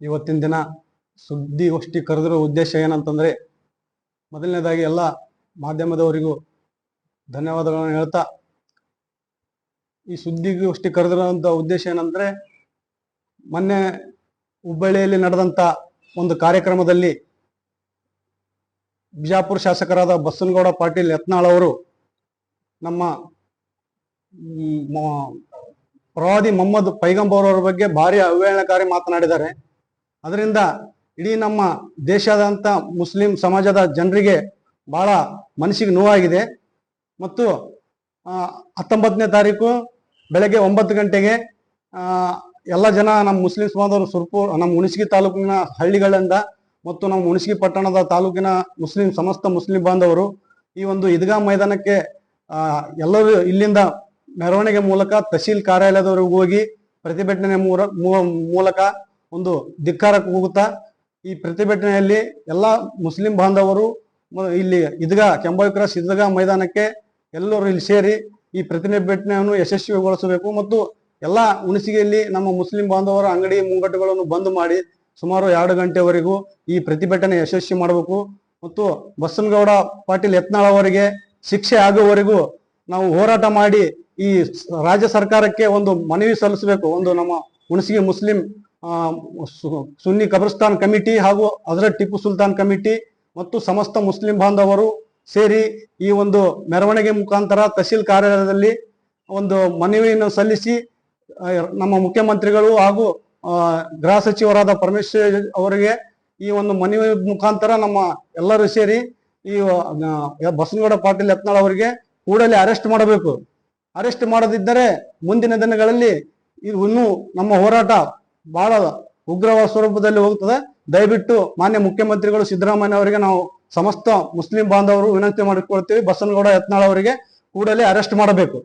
ಇವತ್ತಿನ ದಿನ ಸುದ್ದಿಗೋಷ್ಠಿ ಕರೆದಿರೋ ಉದ್ದೇಶ ಏನಂತಂದ್ರೆ ಮೊದಲನೇದಾಗಿ ಎಲ್ಲ ಮಾಧ್ಯಮದವರಿಗೂ ಧನ್ಯವಾದಗಳನ್ನು ಹೇಳ್ತಾ ಈ ಸುದ್ದಿಗೋಷ್ಠಿ ಕರೆದಿರೋಂಥ ಉದ್ದೇಶ ಏನಂದ್ರೆ ಮೊನ್ನೆ ಹುಬ್ಬಳ್ಳಿಯಲ್ಲಿ ನಡೆದಂತ ಒಂದು ಕಾರ್ಯಕ್ರಮದಲ್ಲಿ ಬಿಜಾಪುರ ಶಾಸಕರಾದ ಬಸನಗೌಡ ಪಾಟೀಲ್ ಯತ್ನಾಳ್ ಅವರು ನಮ್ಮ ಪ್ರವಾದಿ ಮೊಹಮ್ಮದ್ ಪೈಗಂಬರ್ ಅವರ ಬಗ್ಗೆ ಭಾರಿ ಅವಹೇಳನಕಾರಿ ಮಾತನಾಡಿದ್ದಾರೆ. ಅದರಿಂದ ಇಡೀ ನಮ್ಮ ದೇಶದಂತ ಮುಸ್ಲಿಂ ಸಮಾಜದ ಜನರಿಗೆ ಬಹಳ ಮನಸ್ಸಿಗೆ ನೋವಾಗಿದೆ. ಮತ್ತು ಹತ್ತೊಂಬತ್ತನೇ ತಾರೀಕು ಬೆಳಗ್ಗೆ ಒಂಬತ್ತು ಗಂಟೆಗೆ ಎಲ್ಲ ಜನ ನಮ್ಮ ಮುಸ್ಲಿಂ ಸಮಾಜದವರು ಸುರ್ಪುರ್ ನಮ್ಮ ಹುಣಸಗಿ ತಾಲೂಕಿನ ಹಳ್ಳಿಗಳಿಂದ ಮತ್ತು ನಮ್ಮ ಹುಣಸಗಿ ಪಟ್ಟಣದ ತಾಲೂಕಿನ ಮುಸ್ಲಿಂ, ಸಮಸ್ತ ಮುಸ್ಲಿಂ ಬಾಂಧವರು ಈ ಒಂದು ಈದ್ಗಾ ಮೈದಾನಕ್ಕೆ ಎಲ್ಲರೂ ಇಲ್ಲಿಂದ ಮೆರವಣಿಗೆ ಮೂಲಕ ತಹಸೀಲ್ ಕಾರ್ಯಾಲಯದವರೆಗೂ ಹೋಗಿ ಪ್ರತಿಭಟನೆ ಮೂಲಕ ಒಂದು ಧಿಕ್ಕಾರಕ್ಕೆ ಹೋಗುತ್ತಾ ಈ ಪ್ರತಿಭಟನೆಯಲ್ಲಿ ಎಲ್ಲ ಮುಸ್ಲಿಂ ಬಾಂಧವರು ಇಲ್ಲಿ ಇದ್ಗ ಕೆಂಬಾವಿ ಕ್ರಾಸ್ ಇದ್ಗಾ ಮೈದಾನಕ್ಕೆ ಎಲ್ಲರೂ ಇಲ್ಲಿ ಸೇರಿ ಈ ಪ್ರತಿಭಟನೆಯನ್ನು ಯಶಸ್ವಿಗೊಳಿಸಬೇಕು ಮತ್ತು ಎಲ್ಲ ಹುಣಸಿಗೆಯಲ್ಲಿ ನಮ್ಮ ಮುಸ್ಲಿಂ ಬಾಂಧವರ ಅಂಗಡಿ ಮುಂಗಟ್ಟುಗಳನ್ನು ಬಂದ್ ಮಾಡಿ ಸುಮಾರು ಎರಡು ಗಂಟೆವರೆಗೂ ಈ ಪ್ರತಿಭಟನೆ ಯಶಸ್ವಿ ಮಾಡಬೇಕು ಮತ್ತು ಬಸನಗೌಡ ಪಾಟೀಲ್ ಯತ್ನಾಳ್ ಅವರಿಗೆ ಶಿಕ್ಷೆ ಆಗುವವರೆಗೂ ನಾವು ಹೋರಾಟ ಮಾಡಿ ಈ ರಾಜ್ಯ ಸರ್ಕಾರಕ್ಕೆ ಒಂದು ಮನವಿ ಸಲ್ಲಿಸಬೇಕು. ಒಂದು ನಮ್ಮ ಹುಣಸಿಗೆ ಮುಸ್ಲಿಂ ಸುನ್ನಿ ಕಬ್ರಸ್ತಾನ್ ಕಮಿಟಿ ಹಾಗೂ ಹಜರತ್ ಟಿಪ್ಪು ಸುಲ್ತಾನ್ ಕಮಿಟಿ ಮತ್ತು ಸಮಸ್ತ ಮುಸ್ಲಿಂ ಬಾಂಧವರು ಸೇರಿ ಈ ಒಂದು ಮೆರವಣಿಗೆ ಮುಖಾಂತರ ತಹಸೀಲ್ ಕಾರ್ಯಾಲಯದಲ್ಲಿ ಒಂದು ಮನವಿಯನ್ನು ಸಲ್ಲಿಸಿ ನಮ್ಮ ಮುಖ್ಯಮಂತ್ರಿಗಳು ಹಾಗೂ ಗೃಹ ಸಚಿವರಾದ ಪರಮೇಶ್ವರ್ ಅವರಿಗೆ ಈ ಒಂದು ಮನವಿ ಮುಖಾಂತರ ನಮ್ಮ ಎಲ್ಲರೂ ಸೇರಿ ಈ ಬಸನಗೌಡ ಪಾಟೀಲ್ ಯತ್ನಾಳ್ ಅವರಿಗೆ ಕೂಡಲೇ ಅರೆಸ್ಟ್ ಮಾಡಬೇಕು. ಅರೆಸ್ಟ್ ಮಾಡದಿದ್ದರೆ ಮುಂದಿನ ದಿನಗಳಲ್ಲಿ ಇನ್ನೂ ನಮ್ಮ ಹೋರಾಟ ಬಹಳ ಉಗ್ರವಾದ ಸ್ವರೂಪದಲ್ಲಿ ಹೋಗ್ತದೆ. ದಯವಿಟ್ಟು ಮಾನ್ಯ ಮುಖ್ಯಮಂತ್ರಿಗಳು ಸಿದ್ದರಾಮಯ್ಯ ಅವರಿಗೆ ನಾವು ಸಮಸ್ತ ಮುಸ್ಲಿಂ ಬಾಂಧವರು ವಿನಂತಿ ಮಾಡಿಕೊಳ್ತೀವಿ. ಬಸನಗೌಡ ಯತ್ನಾಳ್ ಅವರಿಗೆ ಕೂಡಲೇ ಅರೆಸ್ಟ್ ಮಾಡಬೇಕು.